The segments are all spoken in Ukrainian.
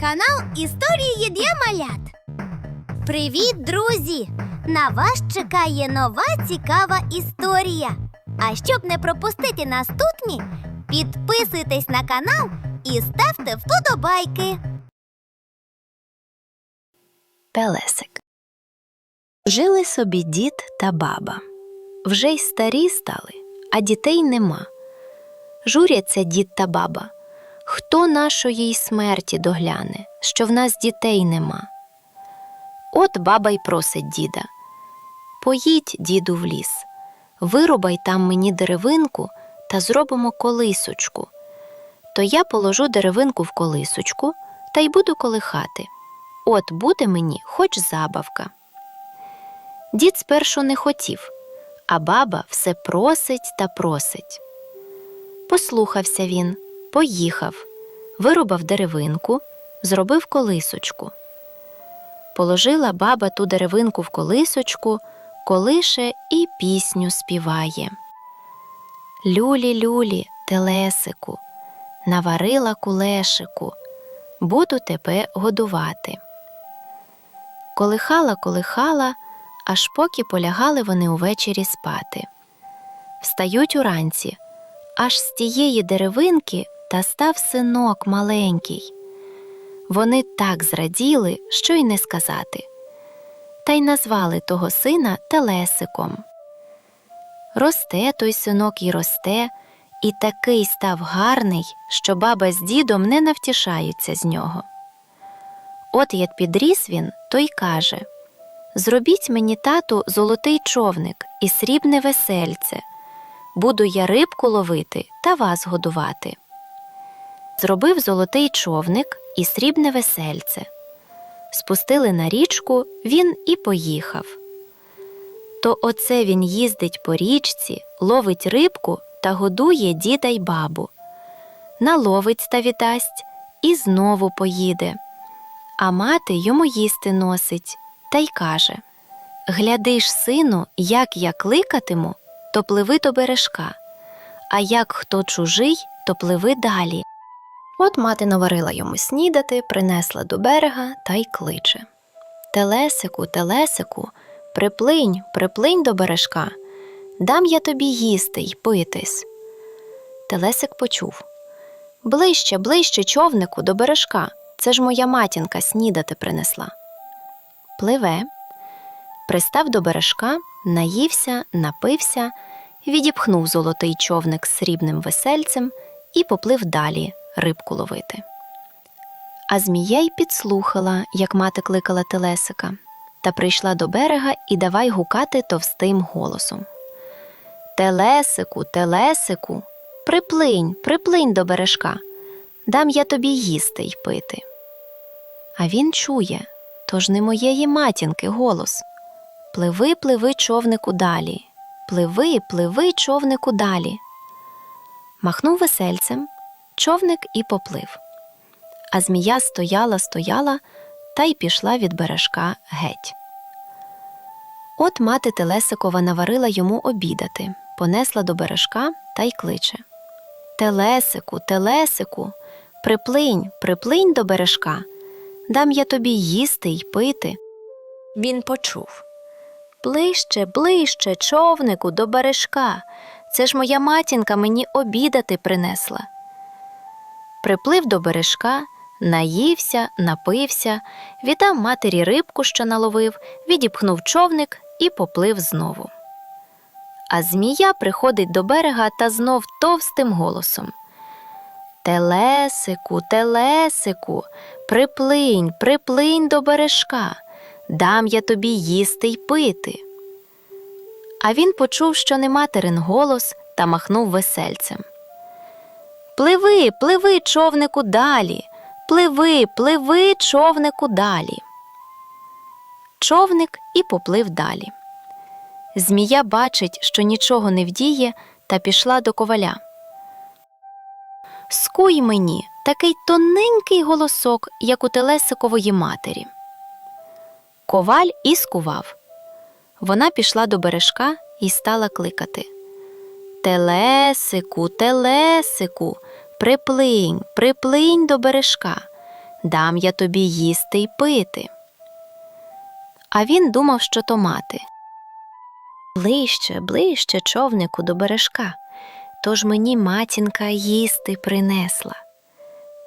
канал Історії для малят. Привіт, друзі! На вас чекає нова цікава історія. А щоб не пропустити наступні, підписуйтесь на канал і ставте вподобайки. Телесик. Жили собі дід та баба. Вже й старі стали, а дітей нема. Журяться дід та баба. Хто нашої смерті догляне, що в нас дітей нема? От баба й просить діда. Поїдь, діду, в ліс, вирубай там мені деревинку та зробимо колисочку. То я положу деревинку в колисочку та й буду колихати. От буде мені хоч забавка. Дід спершу не хотів, а баба все просить та просить. Послухався він, поїхав, вирубав деревинку, зробив колисочку. Положила баба ту деревинку в колисочку, колише і пісню співає. Люлі, люлі, телесику, наварила кулешику, буду тебе годувати. Колихала, колихала, аж поки полягали вони увечері спати. Встають уранці, аж з тієї деревинки та став синок маленький. Вони так зраділи, що й не сказати. Та й назвали того сина Телесиком. Росте той синок і росте, і такий став гарний, що баба з дідом не навтішаються з нього. От як підріс він, то й каже Зробіть мені, тату, золотий човник і срібне весельце. Буду я рибку ловити та вас годувати. Зробив золотий човник і срібне весельце. Спустили на річку, він і поїхав. То оце він їздить по річці, ловить рибку та годує діда й бабу. Наловить та віддасть і знову поїде. А мати йому їсти носить та й каже Гляди ж, сину, як я кликатиму, то пливи до бережка, а як хто чужий, то пливи далі. От мати наварила йому снідати, принесла до берега та й кличе Телесику, телесику, приплинь, приплинь до бережка, дам я тобі їсти й питись. Телесик почув Ближче, ближче, човнику, до бережка. Це ж моя матінка снідати принесла. Пливе, пристав до бережка, наївся, напився, відіпхнув золотий човник з срібним весельцем і поплив далі рибку ловити. А змія й підслухала, як мати кликала Телесика, та прийшла до берега і давай гукати товстим голосом. Телесику, телесику, приплинь, приплинь до бережка, дам я тобі їсти й пити. А він чує, тож не моєї матінки голос. Пливи, пливи, човнику далі, пливи, пливи, човнику далі. Махнув весельцем, човник і поплив. А змія стояла, стояла та й пішла від бережка геть. От мати Телесикова наварила йому обідати, понесла до бережка та й кличе Телесику, Телесику, приплинь, приплинь до бережка, дам я тобі їсти й пити. Він почув Ближче, ближче, човнику, до бережка. Це ж моя матінка мені обідати принесла. Приплив до бережка, наївся, напився, віддав матері рибку, що наловив, відіпхнув човник і поплив знову. А змія приходить до берега та знов товстим голосом. Телесику, телесику, приплинь, приплинь до бережка, дам я тобі їсти й пити. А він почув, що не материн голос, та махнув весельцем. Пливи, пливи, човнику, далі, пливи, пливи, човнику, далі. Човник і поплив далі. Змія бачить, що нічого не вдіє, та пішла до коваля. Скуй мені такий тоненький голосок, як у телесикової матері. Коваль і скував. Вона пішла до бережка і стала кликати Телесику, телесику, приплинь, приплинь до бережка, дам я тобі їсти й пити. А він думав, що то мати. Ближче, ближче човнику до бережка, тож мені матінка їсти принесла.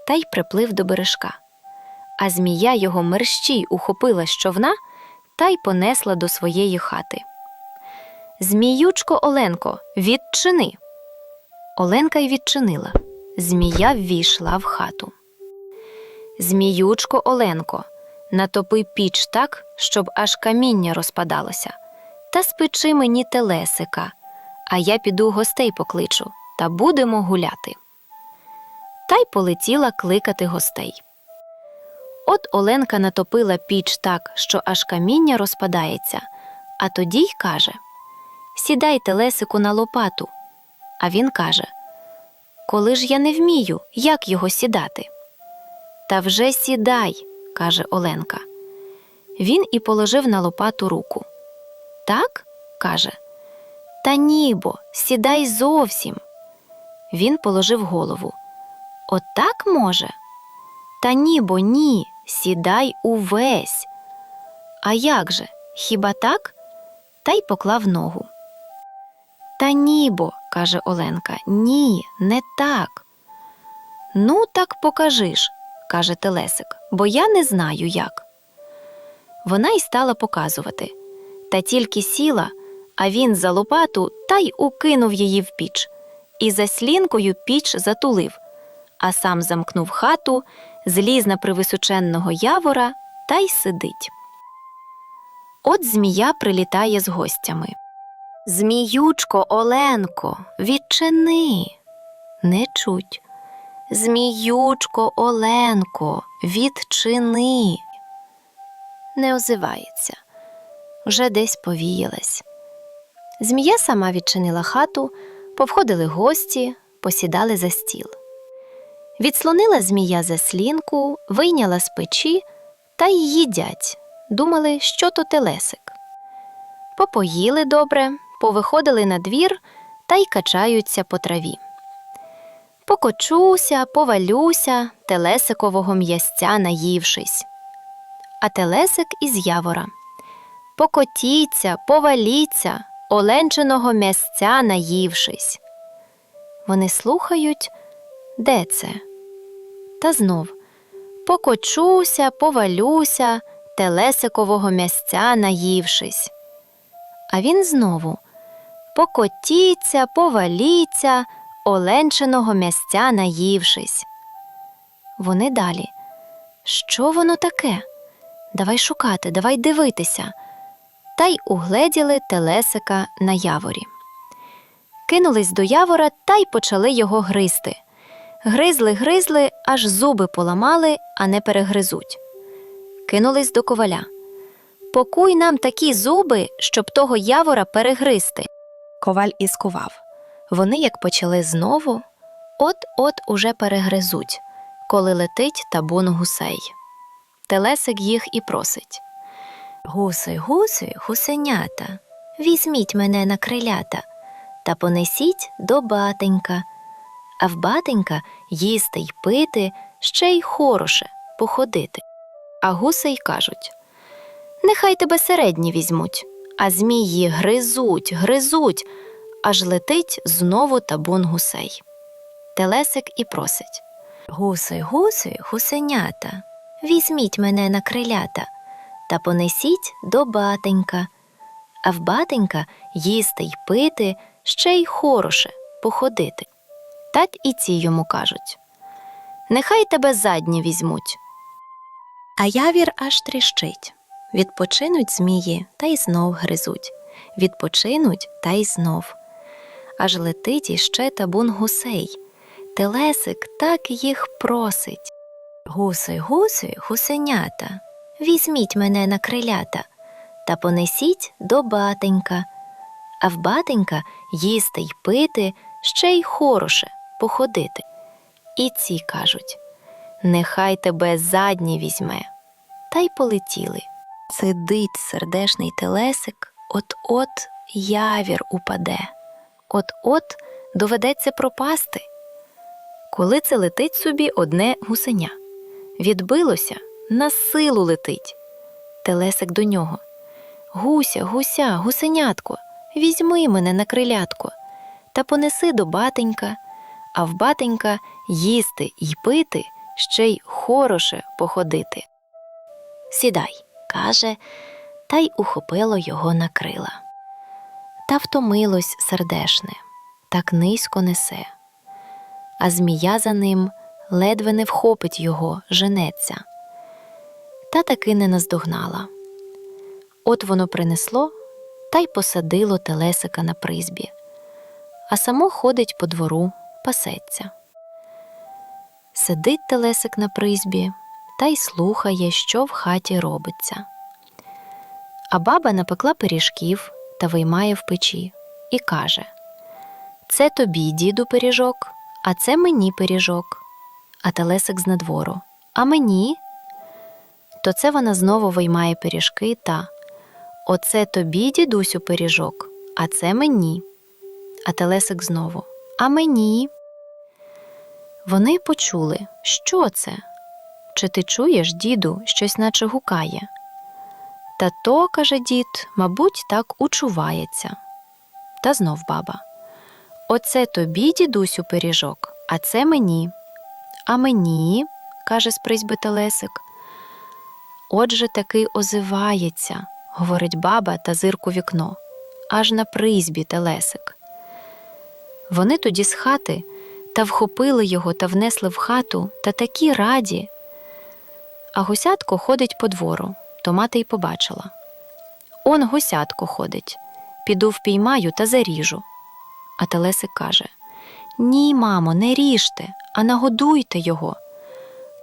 Та й приплив до бережка. А змія його мерщій ухопила з човна та й понесла до своєї хати. Зміючко Оленко, відчини. Оленка й відчинила. Змія ввійшла в хату. Зміючко Оленко, натопи піч так, щоб аж каміння розпадалося, та спечи мені телесика, а я піду гостей покличу та будемо гуляти. Та й полетіла кликати гостей. От Оленка натопила піч так, що аж каміння розпадається, а тоді й каже Сідай телесику на лопату. А він каже Коли ж я не вмію, як його сідати? Та вже сідай, каже Оленка. Він і положив на лопату руку. Так? каже. Та ні, бо, сідай зовсім. Він положив голову. Отак може? Та ні, бо ні, сідай увесь. А як же? Хіба так? Та й поклав ногу. Та ні, бо, каже Оленка, ні, не так. Ну, так покажи ж, каже Телесик, бо я не знаю як. Вона й стала показувати. Та тільки сіла, а він за лопату та й укинув її в піч, і за слінкою піч затулив, а сам замкнув хату, зліз на привисоченного явора та й сидить. От змія прилітає з гостями. Зміючко Оленко, відчини. Не чуть. Зміючко Оленко, відчини. Не озивається. Вже десь повіялась. Змія сама відчинила хату, повходили гості, посідали за стіл. Відслонила змія заслінку, вийняла з печі та й їдять. Думали, що то телесик. Попоїли добре, повиходили на двір та й качаються по траві. Покочуся, повалюся, телесикового м'ясця наївшись. А телесик із явора. Покотіться, поваліться, оленчиного м'ясця наївшись. Вони слухають, де це? Та знов покочуся, повалюся, телесикового м'ясця наївшись. А він знову покотіться, поваліться, оленчиного м'ясця наївшись. Вони далі. Що воно таке? Давай шукати, давай дивитися. Та й угледіли телесика на яворі. Кинулись до явора та й почали його гризти. Гризли, гризли, аж зуби поламали, а не перегризуть. Кинулись до коваля. Покуй нам такі зуби, щоб того явора перегризти. Коваль і скував. Вони, як почали знову, от-от уже перегризуть, коли летить табун гусей. Телесик їх і просить. Гуси, гуси, гусенята, візьміть мене на крилята та понесіть до батенька. А в батенька їсти й пити, ще й хороше походити. А гуси й кажуть Нехай тебе середні візьмуть, а змії гризуть, гризуть, аж летить знову табун гусей. Телесик і просить Гуси, гуси, гусенята, візьміть мене на крилята та понесіть до батенька. А в батенька їсти й пити, ще й хороше походити. Так і ці йому кажуть Нехай тебе задні візьмуть. А явір аж тріщить. Відпочинуть змії та й знов гризуть. Відпочинуть та й знов. Аж летить іще табун гусей. Телесик так їх просить. Гуси, гуси, гусенята, візьміть мене на крилята та понесіть до батенька. А в батенька їсти й пити, ще й хороше походити. І ці кажуть Нехай тебе задні візьме. Та й полетіли. Сидить сердешний телесик, от-от явір упаде, от-от доведеться пропасти. Коли це летить собі одне гусеня. Відбилося, на силу летить. Телесик до нього. Гуся, гуся, гусенятко, візьми мене на крилятко та понеси до батенька, а в батенька їсти й пити, ще й хороше походити. Сідай, каже, та й ухопило його на крила. Та втомилось сердешне, так низько несе, а змія за ним ледве не вхопить його, женеться. Та таки не наздогнала. От воно принесло та й посадило телесика на призбі, а само ходить по двору, пасеться. Сидить телесик на призбі та й слухає, що в хаті робиться. А баба напекла пиріжків та виймає в печі і каже: Це тобі, діду, пиріжок, а це мені пиріжок. А телесик з надвору. А мені? То це вона знову виймає пиріжки та Оце тобі, дідусю, пиріжок, а це мені. А телесик знову. А мені. Вони почули, що це? Чи ти чуєш, діду, щось наче гукає? Та то, каже дід, мабуть, так учувається. Та знов баба. Оце тобі, дідусю, пиріжок, а це мені. А мені, каже з призьби Телесик. Отже таки озивається, говорить баба та зирку вікно, аж на призьбі Телесик. Вони тоді з хати та вхопили його та внесли в хату та такі раді. А гусятко ходить по двору, то мати й побачила. Он гусятко ходить, піду впіймаю та заріжу. А Телесик каже: Ні, мамо, не ріжте, а нагодуйте його.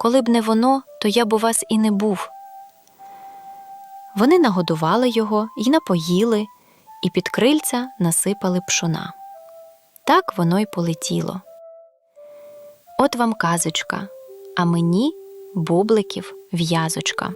Коли б не воно, то я б у вас і не був. Вони нагодували його й напоїли, і під крильця насипали пшона. Так воно й полетіло. От вам казочка, а мені бубликів в'язочка.